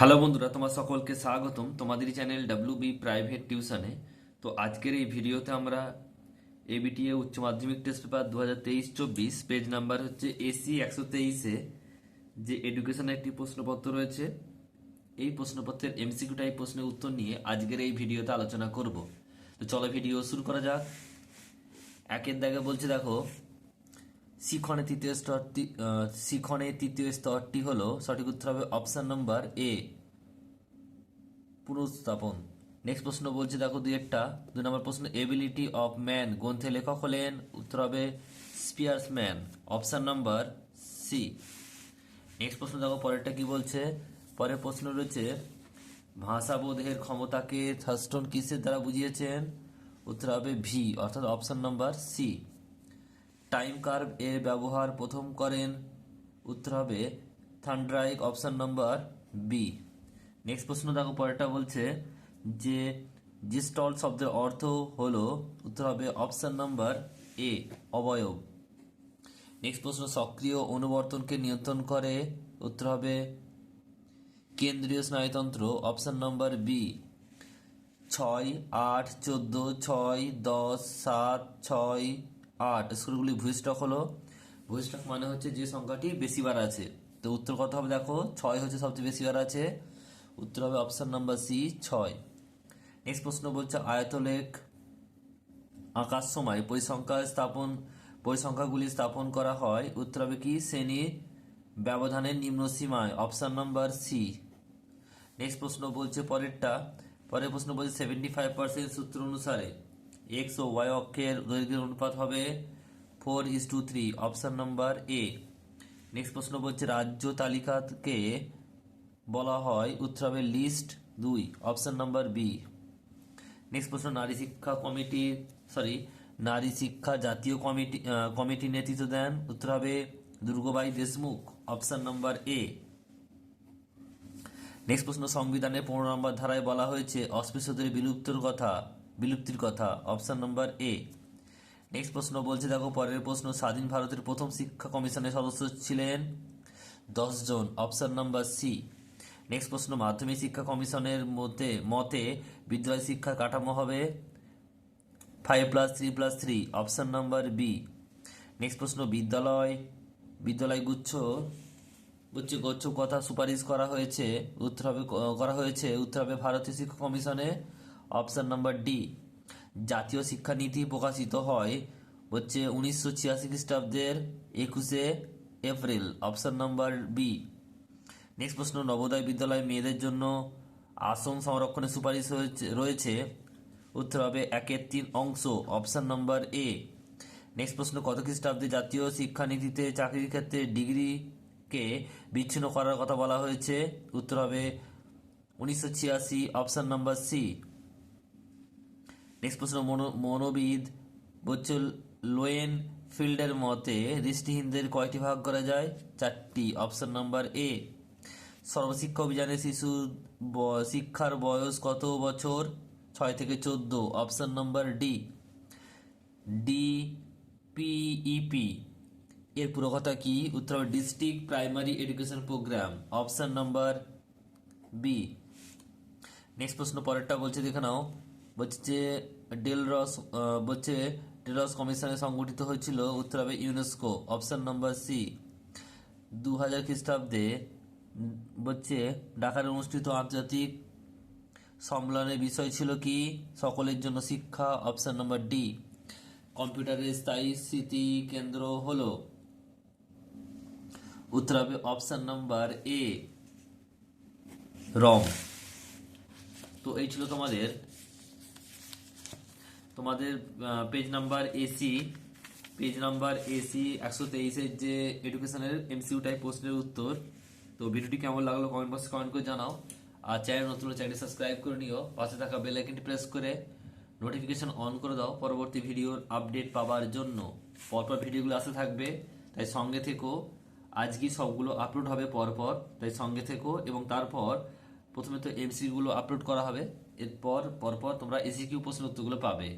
Hello বন্ধুরা, তোমার সকলকে স্বাগতম। তোমাদের চ্যানেল ডাব্লিউ বি প্রাইভেট টিউশনে তো আজকের এই ভিডিওতে আমরা এবিটিএ উচ্চ মাধ্যমিক টেস্ট পেপার দু হাজার তেইশ চব্বিশ পেজ নাম্বার হচ্ছে এসি একশো তেইশে যে এডুকেশনের একটি প্রশ্নপত্র রয়েছে। এই প্রশ্নপত্রের এমসিকিউ টাইপ প্রশ্নের উত্তর নিয়ে আজকের এই ভিডিওতে আলোচনা করব। তো চলো ভিডিও শুরু করা যাক। একের দাগে বলছে, দেখো শিখনে তৃতীয় স্তরটি শিখনে তৃতীয় স্তরটি হলো সঠিক উত্তর হবে অপশন নাম্বার এ পুনঃস্থাপন নেক্সট প্রশ্ন বলছে, দেখো দুই একটা। দুই নম্বর প্রশ্ন এবিলিটি অফ ম্যান গ্রন্থে লেখক হলেন। উত্তর হবে Spearman option number C next প্রশ্ন, দেখো পরেরটা কি বলছে? পরের প্রশ্ন রয়েছে, ভাষাবোধের ক্ষমতাকে থার্স্টন কিসের দ্বারা বুঝিয়েছেন? উত্তর হবে ভি অর্থাৎ option number C time curve এর ব্যবহার প্রথম করেন, উত্তর হবে Thorndike option number B next প্রশ্ন দেখো, পরেরটা বলছে যে জিস্টল শব্দের অর্থ হলো, উত্তর হবে অপশান নাম্বার এ অবয়ব। নেক্সট প্রশ্ন, সক্রিয় অনুবর্তনকে নিয়ন্ত্রণ করে, উত্তর হবে কেন্দ্রীয় স্নায়ুতন্ত্র অপশান নাম্বার বি ছয়, আট, চোদ্দ, ছয়, দশ, সাত, ছয় আট, স্কুলগুলি ভূস্টক হলো। ভূস্টক মানে হচ্ছে যে সংখ্যাটি বেশিবার আছে। তো উত্তর কত হবে দেখো? ছয় হচ্ছে সবচেয়ে বেশিবার আছে। উত্তর হবে অপশান নাম্বার সি ছয়। নেক্সট প্রশ্ন বলছে, আয়তলেখ আঁকার সময়, পরিসংখ্যা স্থাপন, পরিসংখ্যাগুলি স্থাপন করা হয়। উত্তর হবে কি? শ্রেণির ব্যবধানের নিম্ন সীমায় অপশান নাম্বার সি নেক্সট প্রশ্ন বলছে পরেরটা। পরের প্রশ্ন বলছে সেভেন্টি ফাইভ পার্সেন্ট সূত্র অনুসারে এক্স ও ওয়াই অক্ষের দৈর্ঘ্যের অনুপাত হবে four is to three option number A next প্রশ্ন বলছে, রাজ্য তালিকাকে বলা হয় উত্তর হবে লিস্ট দুই অপশন নাম্বার বি নেক্সট প্রশ্ন, নারী শিক্ষা কমিটি সরি নারী শিক্ষা জাতীয় কমিটি কমিটি নেতৃত্ব দেন উত্তর হবে Durgabai Deshmukh option number A next প্রশ্ন, সংবিধানের পনেরো নম্বর ধারায় বলা হয়েছে, অস্পৃশ্যদের বিলুপ্তির কথা। বিলুপ্তির কথা। অপশন নাম্বার এ নেক্সট প্রশ্ন বলছে, দেখো, পরের প্রশ্ন, স্বাধীন ভারতের প্রথম শিক্ষা কমিশনের সদস্য ছিলেন দশ জন। অপশন নাম্বার সি নেক্সট প্রশ্ন, মাধ্যমিক শিক্ষা কমিশনের মতে মতে বিদ্যালয় শিক্ষার কাঠামো হবে five plus three plus three option number B next প্রশ্ন, বিদ্যালয় বিদ্যালয় গুচ্ছ গুচ্ছ গুচ্ছ কথা সুপারিশ করা হয়েছে, উত্তর হবে, করা হয়েছে উত্তর হবে ভারতীয় শিক্ষা কমিশনে। অপশন নাম্বার ডি জাতীয় শিক্ষানীতি প্রকাশিত হয় হচ্ছে উনিশশো ছিয়াশি খ্রিস্টাব্দের একুশে এপ্রিল। অপশন নাম্বার বি নেক্সট প্রশ্ন, নবোদয় বিদ্যালয় মেয়েদের জন্য আসন সংরক্ষণের সুপারিশ রয়েছে। উত্তর হবে একের তিন অংশ। অপশন নাম্বার এ নেক্সট প্রশ্ন, কত খ্রিস্টাব্দে জাতীয় শিক্ষানীতিতে চাকরির ক্ষেত্রে ডিগ্রিকে বিচ্ছিন্ন করার কথা বলা হয়েছে? উত্তর হবে উনিশশো ছিয়াশি। অপশন নাম্বার সি নেক্সট প্রশ্ন মনো- মনোবিদ বলছে লোয়েন ফিল্ডের মতে, দৃষ্টিহীনদের কয়টি ভাগ করা যায়? চারটি। অপশন নাম্বার এ, সর্বশিক্ষা অভিযানে শিশু শিক্ষার বয়স কত বছর? ছয় থেকে চোদ্দ। Option number D D PEP এর পুরো কথা কি? উত্তর district primary education programme. Option number B, next প্রশ্ন পরেরটা বলছে, দেখে নাও। বলছে ডেলরস বলছে ডেলরস কমিশনে সংগঠিত হয়েছিল উত্তর হবে ইউনেস্কো, অপশন নাম্বার সি। দু হাজার খ্রিস্টাব্দে বলছে ঢাকায় অনুষ্ঠিত আন্তর্জাতিক সম্মেলনের বিষয় ছিল কি? সকলের জন্য শিক্ষা, অপশন নাম্বার ডি। কম্পিউটারের স্থায়ী স্মৃতি কেন্দ্র হলো উত্তর হবে অপশন নাম্বার এ, রম। তো এই ছিল তোমাদের তোমাদের page number AC page number AC একশো তেইশের যে এডুকেশনের এমসিউ টাইপ প্রশ্নের উত্তর। তো ভিডিওটি কেমন লাগল কমেন্ট বক্সে কমেন্ট করে জানাও। আর চ্যানেল নতুন চ্যানেল সাবস্ক্রাইব করে নিও। পাশে থাকা বেল আইকনটি প্রেস করে নোটিফিকেশন অন করে দাও পরবর্তী ভিডিওর আপডেট পাওয়ার জন্য। পরপর ভিডিওগুলো আসতে থাকবে, তাই সঙ্গে থেকো। আজকে সবগুলো আপলোড হবে পরপর, তাই সঙ্গে থেকো এবং তারপর প্রথমে তো এমসিগুলো আপলোড করা হবে। এরপর পরপর তোমরা এসিকিউ প্রশ্ন উত্তরগুলো পাবে।